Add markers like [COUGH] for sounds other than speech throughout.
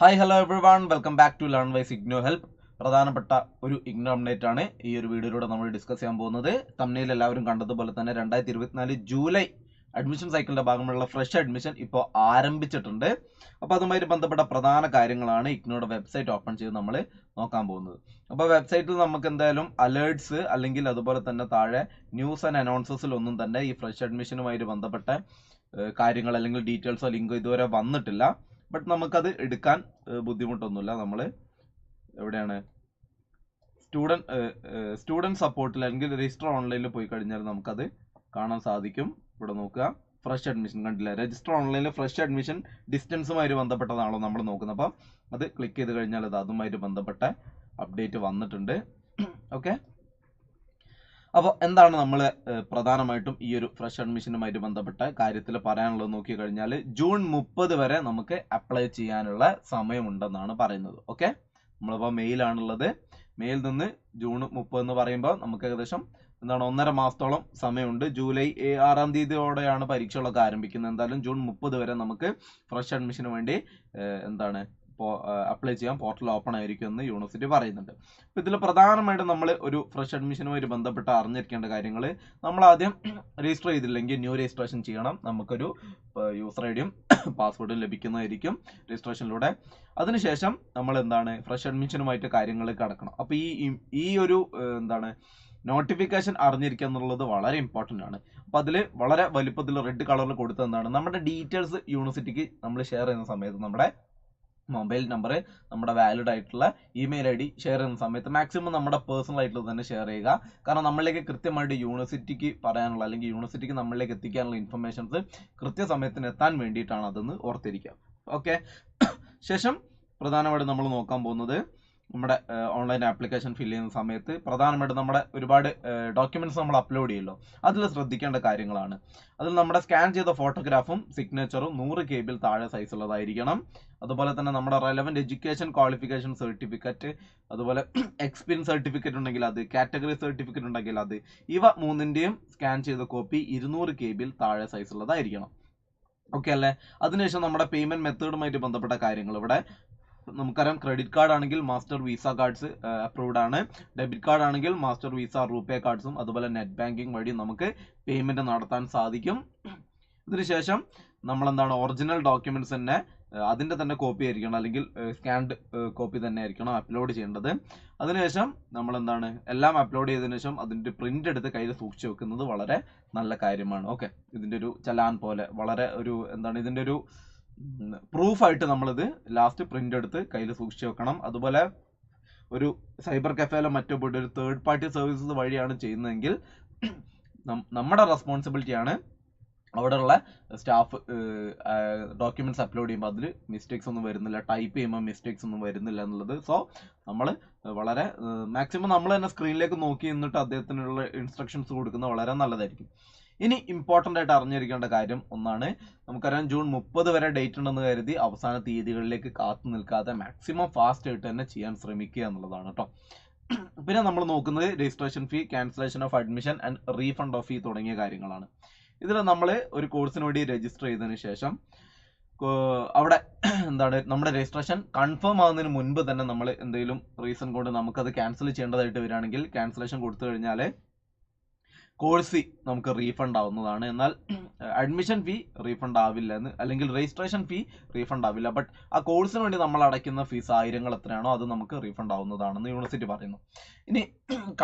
Hi hello everyone welcome back to Learnwise IGNOU help പ്രധാനപ്പെട്ട ഒരു IGNOU update ആണ് ഈ ഒരു വീഡിയോയിലൂടെ നമ്മൾ ഡിസ്കസ് ചെയ്യാൻ പോകുന്നത്. തമ്മിൽ എല്ലാവരും കണ്ടതുപോലെ തന്നെ രണ്ടായിരത്തി ഇരുപത്തിനാല് ജൂലൈ അഡ്മിഷൻ സൈക്കിളിന്റെ ഭാഗമുള്ള ഫ്രഷ് അഡ്മിഷൻ ഇപ്പോൾ ആരംഭിച്ചിട്ടുണ്ട്. അപ്പോൾ അതുമായി ബന്ധപ്പെട്ട പ്രധാന കാര്യങ്ങളാണ് ഇഗ്നോയുടെ വെബ്സൈറ്റ് ഓപ്പൺ ചെയ്ത് നമ്മൾ നോക്കാൻ പോകുന്നത്. അപ്പോൾ വെബ്സൈറ്റിൽ നമുക്ക് എന്തായാലും അലേർട്സ് അല്ലെങ്കിൽ അതുപോലെ തന്നെ താഴെ ന്യൂസ് ആൻഡ് അനൗൺസസിൽ ഒന്നും തന്നെ ഈ ഫ്രഷ് അഡ്മിഷനുമായിട്ട് ബന്ധപ്പെട്ട കാര്യങ്ങൾ അല്ലെങ്കിൽ ഡീറ്റെയിൽസോ ലിങ്കോ ഇതുവരെ വന്നിട്ടില്ല. ബട്ട് നമുക്കത് എടുക്കാൻ ബുദ്ധിമുട്ടൊന്നുമില്ല. നമ്മൾ എവിടെയാണ്? സ്റ്റുഡന്റ് സ്റ്റുഡന്റ് സപ്പോർട്ടിൽ അല്ലെങ്കിൽ രജിസ്റ്റർ ഓൺലൈനിൽ പോയി കഴിഞ്ഞാൽ നമുക്കത് കാണാൻ സാധിക്കും. ഇവിടെ നോക്കുക. ഫ്രഷ് അഡ്മിഷൻ കണ്ടില്ല? രജിസ്റ്റർ ഓൺലൈനിൽ ഫ്രഷ് അഡ്മിഷൻ ഡിസ്റ്റൻസുമായി ബന്ധപ്പെട്ടതാണല്ലോ നമ്മൾ നോക്കുന്നത്. അപ്പം അത് ക്ലിക്ക് ചെയ്ത് കഴിഞ്ഞാൽ അത് അതുമായിട്ട് ബന്ധപ്പെട്ട അപ്ഡേറ്റ് വന്നിട്ടുണ്ട്. ഓക്കെ അപ്പോൾ എന്താണ് നമ്മൾ പ്രധാനമായിട്ടും ഈ ഒരു ഫ്രഷ് അഡ്മിഷനുമായിട്ട് ബന്ധപ്പെട്ട കാര്യത്തിൽ പറയാനുള്ളത് നോക്കി കഴിഞ്ഞാൽ ജൂൺ മുപ്പത് വരെ നമുക്ക് അപ്ലൈ ചെയ്യാനുള്ള സമയമുണ്ടെന്നാണ് പറയുന്നത്. ഓക്കെ നമ്മളിപ്പോൾ മെയിലാണുള്ളത് മെയിൽ നിന്ന് ജൂൺ മുപ്പത് എന്ന് പറയുമ്പോൾ നമുക്ക് ഏകദേശം എന്താണ് ഒന്നര മാസത്തോളം സമയമുണ്ട്. ജൂലൈ ആറാം തീയതിയോടെയാണ് പരീക്ഷകളൊക്കെ ആരംഭിക്കുന്നത്. എന്തായാലും ജൂൺ മുപ്പത് വരെ നമുക്ക് ഫ്രഷ് അഡ്മിഷന് വേണ്ടി എന്താണ് അപ്ലൈ ചെയ്യാൻ പോർട്ടൽ ഓപ്പൺ ആയിരിക്കും എന്ന് യൂണിവേഴ്സിറ്റി പറയുന്നുണ്ട്. അപ്പോൾ ഇതിൽ പ്രധാനമായിട്ടും നമ്മൾ ഒരു ഫ്രഷ് അഡ്മിഷനുമായി ബന്ധപ്പെട്ട് അറിഞ്ഞിരിക്കേണ്ട കാര്യങ്ങൾ നമ്മൾ ആദ്യം രജിസ്റ്റർ ചെയ്തില്ലെങ്കിൽ ന്യൂ രജിസ്ട്രേഷൻ ചെയ്യണം. നമുക്കൊരു യൂസർ ഐ ഡിയും പാസ്വേഡും ലഭിക്കുന്നതായിരിക്കും രജിസ്ട്രേഷനിലൂടെ അതിനുശേഷം നമ്മൾ എന്താണ് ഫ്രഷ് അഡ്മിഷനുമായിട്ട് കാര്യങ്ങൾ കടക്കണം. അപ്പോൾ ഈ ഈ- ഈ ഒരു എന്താണ് നോട്ടിഫിക്കേഷൻ അറിഞ്ഞിരിക്കുക എന്നുള്ളത് വളരെ ഇമ്പോർട്ടന്റ് ആണ്. അപ്പോൾ അതിൽ വളരെ വലുപ്പത്തിൽ റെഡ് കളറിൽ കൊടുത്തതെന്താണ് നമ്മുടെ ഡീറ്റെയിൽസ് യൂണിവേഴ്സിറ്റിക്ക് നമ്മൾ ഷെയർ ചെയ്യുന്ന സമയത്ത് നമ്മുടെ മൊബൈൽ നമ്പർ നമ്മുടെ വാലിഡ് ആയിട്ടുള്ള ഇമെയിൽ ഐ ഡി ഷെയർ ചെയ്യുന്ന സമയത്ത് മാക്സിമം നമ്മുടെ പേഴ്സണൽ ആയിട്ടുള്ള തന്നെ ഷെയർ ചെയ്യുക. കാരണം നമ്മളിലേക്ക് കൃത്യമായിട്ട് യൂണിവേഴ്സിറ്റിക്ക് പറയാനുള്ള അല്ലെങ്കിൽ യൂണിവേഴ്സിറ്റിക്ക് നമ്മളിലേക്ക് എത്തിക്കാനുള്ള ഇൻഫർമേഷൻസ് കൃത്യസമയത്തിന് എത്താൻ വേണ്ടിയിട്ടാണ് അതെന്ന് ഓർത്തിരിക്കുക. ഓക്കെ [COUGHS] ശേഷം പ്രധാനമായിട്ട് നമ്മൾ നോക്കാൻ പോകുന്നത് നമ്മുടെ ഓൺലൈൻ ആപ്ലിക്കേഷൻ ഫില്ല് ചെയ്യുന്ന സമയത്ത് പ്രധാനമായിട്ടും നമ്മുടെ ഒരുപാട് ഡോക്യുമെന്റ്സ് നമ്മൾ അപ്ലോഡ് ചെയ്യുമല്ലോ. അതിൽ ശ്രദ്ധിക്കേണ്ട കാര്യങ്ങളാണ്. അതിൽ നമ്മുടെ സ്കാൻ ചെയ്ത ഫോട്ടോഗ്രാഫും സിഗ്നേച്ചറും നൂറ് കെ ബിൽ താഴെ സൈസ് ഉള്ളതായിരിക്കണം. അതുപോലെ തന്നെ നമ്മുടെ റെലവന്റ് എഡ്യൂക്കേഷൻ ക്വാളിഫിക്കേഷൻ സർട്ടിഫിക്കറ്റ് അതുപോലെ [CLEARS THROAT] എക്സ്പീരിയൻസ് സർട്ടിഫിക്കറ്റ് ഉണ്ടെങ്കിൽ അത് കാറ്റഗറി സർട്ടിഫിക്കറ്റ് ഉണ്ടെങ്കിൽ അത് ഇവ മൂന്നിന്റെയും സ്കാൻ ചെയ്ത കോപ്പി ഇരുന്നൂറ് കെ ബിൽ താഴെ സൈസ് ഉള്ളതായിരിക്കണം. ഓക്കെ അല്ലേ? അതിനുശേഷം നമ്മുടെ പേയ്മെന്റ് മെത്തേഡുമായിട്ട് ബന്ധപ്പെട്ട കാര്യങ്ങൾ ഇവിടെ നമുക്കറിയാം ക്രെഡിറ്റ് കാർഡ് ആണെങ്കിൽ മാസ്റ്റർ വിസ കാർഡ്സ് അപ്രൂവ്ഡ് ആണ്. ഡെബിറ്റ് കാർഡ് ആണെങ്കിൽ മാസ്റ്റർ വിസ റൂപേ കാർഡ്സും അതുപോലെ നെറ്റ് ബാങ്കിങ് വഴി നമുക്ക് പേയ്മെന്റ് നടത്താൻ സാധിക്കും. ഇതിനുശേഷം നമ്മൾ എന്താണ് ഒറിജിനൽ ഡോക്യുമെന്റ്സ് തന്നെ അതിന്റെ തന്നെ കോപ്പി ആയിരിക്കണം അല്ലെങ്കിൽ സ്കാൻഡ് കോപ്പി തന്നെ ആയിരിക്കണം അപ്ലോഡ് ചെയ്യേണ്ടത്. അതിനുശേഷം നമ്മൾ എന്താണ് എല്ലാം അപ്ലോഡ് ചെയ്തതിനു ശേഷം അതിന്റെ പ്രിന്റ് എടുത്ത് കയ്യിൽ സൂക്ഷിച്ചു വെക്കുന്നത് വളരെ നല്ല കാര്യമാണ്. ഓക്കെ. ഇതിന്റെ ഒരു ചലാൻ പോലെ വളരെ ഒരു എന്താണ് ഇതിന്റെ ഒരു പ്രൂഫായിട്ട് നമ്മളിത് ലാസ്റ്റ് പ്രിന്റ് എടുത്ത് കയ്യിൽ സൂക്ഷിച്ചു വെക്കണം. അതുപോലെ ഒരു സൈബർ കഫേലോ മറ്റോ പോയിട്ട് ഒരു തേർഡ് പാർട്ടി സർവീസസ് വഴിയാണ് ചെയ്യുന്നതെങ്കിൽ നമ്മുടെ റെസ്പോൺസിബിലിറ്റിയാണ് അവിടെയുള്ള സ്റ്റാഫ് ഡോക്യുമെന്റ്സ് അപ്ലോഡ് ചെയ്യുമ്പോൾ അതിൽ മിസ്റ്റേക്സ് ഒന്നും വരുന്നില്ല. ടൈപ്പ് ചെയ്യുമ്പോൾ മിസ്റ്റേക്സ് ഒന്നും വരുന്നില്ല എന്നുള്ളത്. സോ നമ്മൾ വളരെ മാക്സിമം നമ്മൾ തന്നെ സ്ക്രീനിലേക്ക് നോക്കി നിന്നിട്ട് അദ്ദേഹത്തിനുള്ള ഇൻസ്ട്രക്ഷൻസ് കൊടുക്കുന്നത് വളരെ നല്ലതായിരിക്കും. ഇനി ഇമ്പോർട്ടന്റ് ആയിട്ട് അറിഞ്ഞിരിക്കേണ്ട കാര്യം ഒന്നാണ്. നമുക്കറിയാം ജൂൺ മുപ്പത് വരെ ഡേറ്റ് ഉണ്ടെന്ന് കരുതി അവസാന തീയതികളിലേക്ക് കാത്തു നിൽക്കാതെ മാക്സിമം ഫാസ്റ്റ് ആയിട്ട് തന്നെ ചെയ്യാൻ ശ്രമിക്കുക എന്നുള്ളതാണ് കേട്ടോ പിന്നെ നമ്മൾ നോക്കുന്നത് registration fee cancellation of admission and refund of fee തുടങ്ങിയ കാര്യങ്ങളാണ്. ഇതിൽ നമ്മൾ ഒരു കോഴ്സിന് വേണ്ടി രജിസ്റ്റർ ചെയ്തതിന് ശേഷം അവിടെ എന്താണ് നമ്മുടെ രജിസ്ട്രേഷൻ കൺഫേം ആവുന്നതിന് മുൻപ് തന്നെ നമ്മൾ എന്തെങ്കിലും റീസൺ കൊണ്ട് നമുക്കത് ക്യാൻസൽ ചെയ്യേണ്ടതായിട്ട് വരികയാണെങ്കിൽ ക്യാൻസലേഷൻ കൊടുത്തു കഴിഞ്ഞാൽ കോഴ്സ് നമുക്ക് റീഫണ്ട് ആവുന്നതാണ്. എന്നാൽ അഡ്മിഷൻ ഫീ റീഫണ്ട് ആവില്ല എന്ന് അല്ലെങ്കിൽ രജിസ്ട്രേഷൻ ഫീ റീഫണ്ട് ആവില്ല. ബട്ട് ആ കോഴ്സിന് വേണ്ടി നമ്മൾ അടയ്ക്കുന്ന ഫീസ് ആയിരങ്ങൾ എത്രയാണോ അത് നമുക്ക് റീഫണ്ട് ആവുന്നതാണെന്ന് യൂണിവേഴ്സിറ്റി പറയുന്നു. ഇനി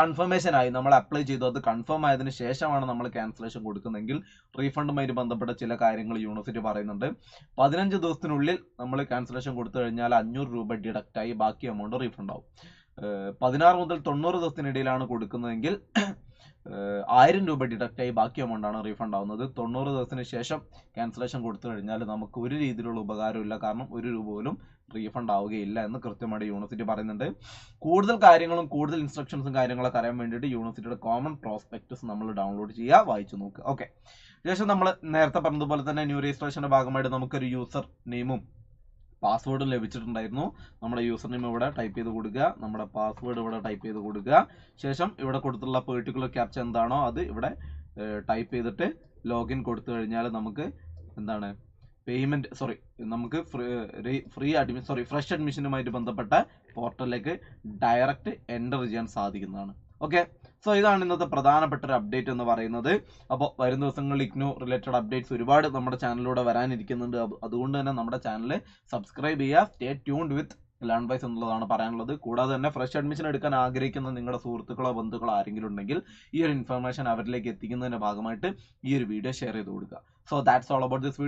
കൺഫർമേഷൻ ആയി. നമ്മൾ അപ്ലൈ ചെയ്തു. അത് കൺഫേം ആയതിനു ശേഷമാണ് നമ്മൾ ക്യാൻസലേഷൻ കൊടുക്കുന്നതെങ്കിൽ റീഫണ്ടുമായി ബന്ധപ്പെട്ട ചില കാര്യങ്ങൾ യൂണിവേഴ്സിറ്റി പറയുന്നുണ്ട്. പതിനഞ്ച് ദിവസത്തിനുള്ളിൽ നമ്മൾ ക്യാൻസലേഷൻ കൊടുത്തു കഴിഞ്ഞാൽ അഞ്ഞൂറ് രൂപ ഡിഡക്റ്റ് ആയി ബാക്കി എമൗണ്ട് റീഫണ്ട് ആവും. പതിനാറ് മുതൽ തൊണ്ണൂറ് ദിവസത്തിനിടയിലാണ് കൊടുക്കുന്നതെങ്കിൽ ആയിരം രൂപ ഡിഡക്റ്റ് ആയി ബാക്കി എമൗണ്ടാണ് റീഫണ്ട് ആവുന്നത്. തൊണ്ണൂറ് ദിവസത്തിന് ശേഷം ക്യാൻസലേഷൻ കൊടുത്തു കഴിഞ്ഞാൽ നമുക്ക് ഒരു രീതിയിലുള്ള ഉപകാരമില്ല കാരണം ഒരു രൂപ പോലും റീഫണ്ട് ആവുകയില്ല എന്ന് കൃത്യമായിട്ട് യൂണിവേഴ്സിറ്റി പറയുന്നുണ്ട്. കൂടുതൽ കാര്യങ്ങളും കൂടുതൽ ഇൻസ്ട്രക്ഷൻസും കാര്യങ്ങളൊക്കെ അറിയാൻ വേണ്ടിയിട്ട് യൂണിവേഴ്സിറ്റിയുടെ കോമൺ പ്രോസ്പെക്ടസ് നമ്മൾ ഡൗൺലോഡ് ചെയ്യുക വായിച്ചു നോക്കുക. ഓക്കെ ശേഷം നമ്മൾ നേരത്തെ പറഞ്ഞതുപോലെ തന്നെ ന്യൂ രജിസ്ട്രേഷന്റെ ഭാഗമായിട്ട് നമുക്കൊരു യൂസർ നെയിമും പാസ്വേഡും ലഭിച്ചിട്ടുണ്ടായിരുന്നു. നമ്മുടെ യൂസർ നെയിം ഇവിടെ ടൈപ്പ് ചെയ്ത് കൊടുക്കുക. നമ്മുടെ പാസ്വേഡ് ഇവിടെ ടൈപ്പ് ചെയ്ത് കൊടുക്കുക. ശേഷം ഇവിടെ കൊടുത്തുള്ള പെർട്ടിക്കുലർ ക്യാപ്ച എന്താണോ അത് ഇവിടെ ടൈപ്പ് ചെയ്തിട്ട് ലോഗിൻ കൊടുത്തു കഴിഞ്ഞാൽ നമുക്ക് എന്താണ്? പേയ്മെന്റ് സോറി നമുക്ക് ഫ്രീ അഡ്മിഷൻ സോറി ഫ്രഷ് അഡ്മിഷനുമായിട്ട് ബന്ധപ്പെട്ട പോർട്ടലിലേക്ക് ഡയറക്റ്റ് എന്റർ ചെയ്യാൻ സാധിക്കുന്നതാണ്. ഓക്കെ സോ ഇതാണ് ഇന്നത്തെ പ്രധാനപ്പെട്ട ഒരു അപ്ഡേറ്റ് എന്ന് പറയുന്നത്. അപ്പോൾ വരുന്ന ദിവസങ്ങളിൽ ഇഗ്നോ റിലേറ്റഡ് അപ്ഡേറ്റ്സ് ഒരുപാട് നമ്മുടെ ചാനലിലൂടെ വരാനിരിക്കുന്നുണ്ട്. അത് അതുകൊണ്ട് തന്നെ നമ്മുടെ ചാനൽ സബ്സ്ക്രൈബ് ചെയ്യുക stay tuned with learn wise എന്നുള്ളതാണ് പറയാനുള്ളത്. കൂടാതെ തന്നെ ഫ്രഷ് അഡ്മിഷൻ എടുക്കാൻ ആഗ്രഹിക്കുന്ന നിങ്ങളുടെ സുഹൃത്തുക്കളോ ബന്ധുക്കളോ ആരെങ്കിലും ഉണ്ടെങ്കിൽ ഈ ഒരു ഇൻഫർമേഷൻ അവരിലേക്ക് എത്തിക്കുന്നതിന്റെ ഭാഗമായിട്ട് ഈ ഒരു വീഡിയോ ഷെയർ ചെയ്ത് കൊടുക്കുക. So that's all about this video